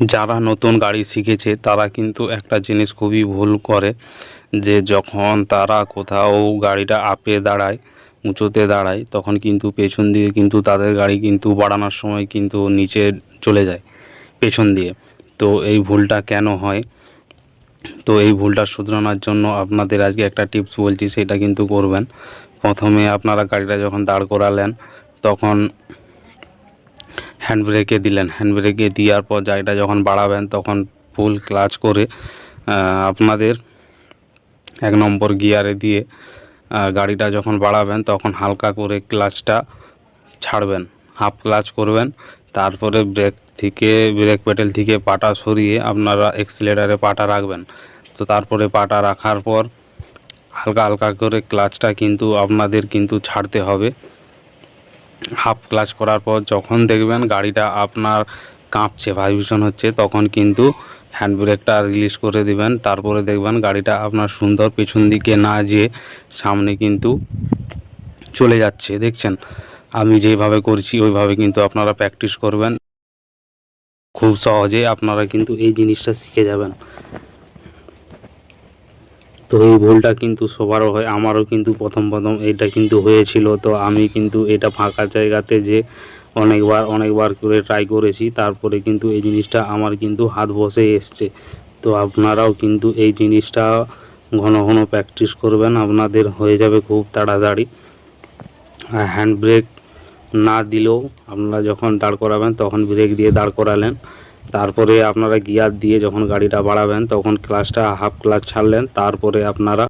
যারা নতুন গাড়ি শিখেছে, তারা কিন্তু একটা জিনিস খুবই ভুল করে, যে যখন তারা কোথাও গাড়িটা আপে দাঁড়ায়, উঁচুতে দাঁড়ায়, তখন কিন্তু পেছন দিয়ে কিন্তু তাদের গাড়ি কিন্তু বাড়ানোর সময় কিন্তু নিচে চলে যায় পেছন দিয়ে। তো এই ভুলটা কেন হয়? তো এই ভুলটা শুধরানোর জন্য আপনাদের আজকে একটা টিপস বলছি, সেটা কিন্তু করবেন। প্রথমে আপনারা গাড়িটা যখন দাঁড় করালেন, তখন হ্যান্ড ব্রেকে দিলেন। হ্যান্ড ব্রেকে দেওয়ার পর গাড়িটা যখন বাড়াবেন, তখন ফুল ক্লাচ করে আপনাদের এক নম্বর গিয়ারে দিয়ে গাড়িটা যখন বাড়াবেন, তখন হালকা করে ক্লাচটা ছাড়বেন। হাফ ক্লাচ করবেন, তারপরে ব্রেক থেকে ব্রেক প্যাডেল থেকে পাটা সরিয়ে আপনারা এক্সিলেটারে পাটা রাখবেন। তো তারপরে পাটা রাখার পর হালকা হালকা করে ক্লাচটা কিন্তু আপনাদের কিন্তু ছাড়তে হবে। হাফ ক্লাচ করার পর যখন দেখবেন গাড়িটা আপনার কাঁপছে ভাইব্রেশন হচ্ছে, তখন কিন্তু হ্যান্ড ব্রেকটা রিলিজ করে দিবেন। তারপরে দেখবেন গাড়িটা আপনার সুন্দর পেছন দিকে না যেয়ে সামনে কিন্তু চলে যাচ্ছে। দেখছেন? আমি যেভাবে করছি, ওইভাবে কিন্তু আপনারা প্র্যাকটিস করবেন। খুব সহজে আপনারা কিন্তু এই জিনিসটা শিখে যাবেন। তো এই ভুলটা কিন্তু সবারও হয়, আমারও কিন্তু প্রথম প্রথম এটা কিন্তু হয়েছিল। তো আমি কিন্তু এটা ফাঁকা জায়গাতে যে অনেকবার অনেকবার করে ট্রাই করেছি, তারপরে কিন্তু এই জিনিসটা আমার কিন্তু হাত বসে এসছে। তো আপনারাও কিন্তু এই জিনিসটা ঘন ঘন প্র্যাকটিস করবেন, আপনাদের হয়ে যাবে খুব তাড়াতাড়ি। হ্যান্ড ব্রেক না দিলেও আপনারা যখন দাঁড় করাবেন, তখন ব্রেক দিয়ে দাঁড় করালেন। তারপরে আপনারা গিয়ার দিয়ে যখন গাড়িটা বাড়াবেন তখন ক্লাসটা হাফ ক্লাস ছাড়লেন তারপরে আপনারা